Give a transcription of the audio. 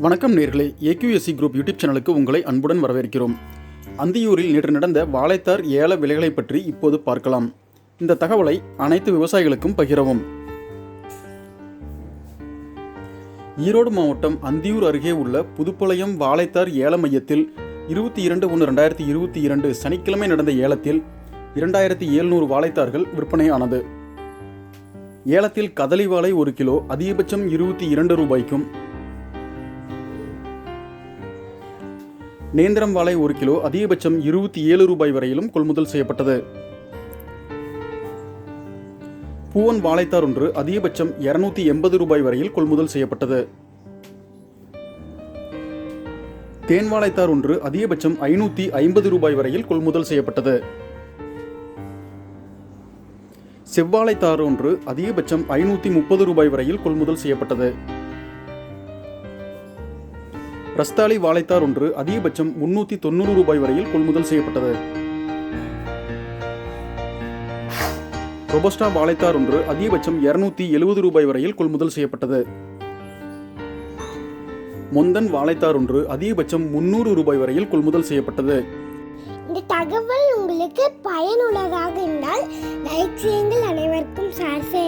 வணக்கம் நேர்களே. AQSC group YouTube சேனலுக்கு உங்களை அன்புடன் வரவேற்கிறோம். அந்தியூரில் நேற்று நடந்த வாழைத்தார் ஏல விலைகளை பற்றி இப்போது பார்க்கலாம். இந்த தகவலை அனைத்து விவசாயிகளுக்கும் பகிரவும். ஈரோடு மாவட்டம் அந்தியூர் அருகே உள்ள புதுப்பாளையம் வாழைத்தார் ஏல மையத்தில் இருபத்தி இரண்டு ஒன்று ரெண்டாயிரத்தி இருபத்தி இரண்டு சனிக்கிழமை நடந்த ஏலத்தில் இரண்டாயிரத்தி எழுநூறு வாழைத்தார்கள் விற்பனையானது. ஏலத்தில் கதலி வாழை ஒரு கிலோ அதிகபட்சம் இருபத்தி இரண்டு ரூபாய்க்கும் நேந்திரம் வாழை ஒரு கிலோ அதிகபட்சம் இருபத்தி ஏழு ரூபாய் வரையிலும் கொள்முதல் செய்யப்பட்டது. பூவன் வாழைத்தார் ஒன்று அதிகபட்சம் இருநூத்தி எண்பது ரூபாய் வரையில் கொள்முதல் செய்யப்பட்டது. தேன் வாழைத்தார் ஒன்று அதிகபட்சம் ஐநூத்தி ஐம்பது ரூபாய் வரையில் கொள்முதல் செய்யப்பட்டது. செவ்வாழைத்தார் ஒன்று அதிகபட்சம் ஐநூத்தி முப்பது ரூபாய் வரையில் கொள்முதல் செய்யப்பட்டது. ரஸ்தாலி வாழைத்தார் ஒன்று அதிகபட்சம் முன்னூற்றி தொண்ணூறு ரூபாய் வரையில் கொள்முதல் செய்யப்பட்டது. ரொபஸ்டா வாழைத்தார் ஒன்று அதிகபட்சம் இருநூத்தி எழுபது ரூபாய் வரையில் கொள்முதல் செய்யப்பட்டது. முந்தன் வாழைத்தார் ஒன்று அதிகபட்சம் முன்னூறு ரூபாய் வரையில் கொள்முதல் செய்யப்பட்டது. இந்த தகவல் உங்களுக்கு பயனுள்ளதாக இருந்தால் லைக் செய்யுங்கள் அனைவருக்கும் ஷேர் செய்யுங்கள்.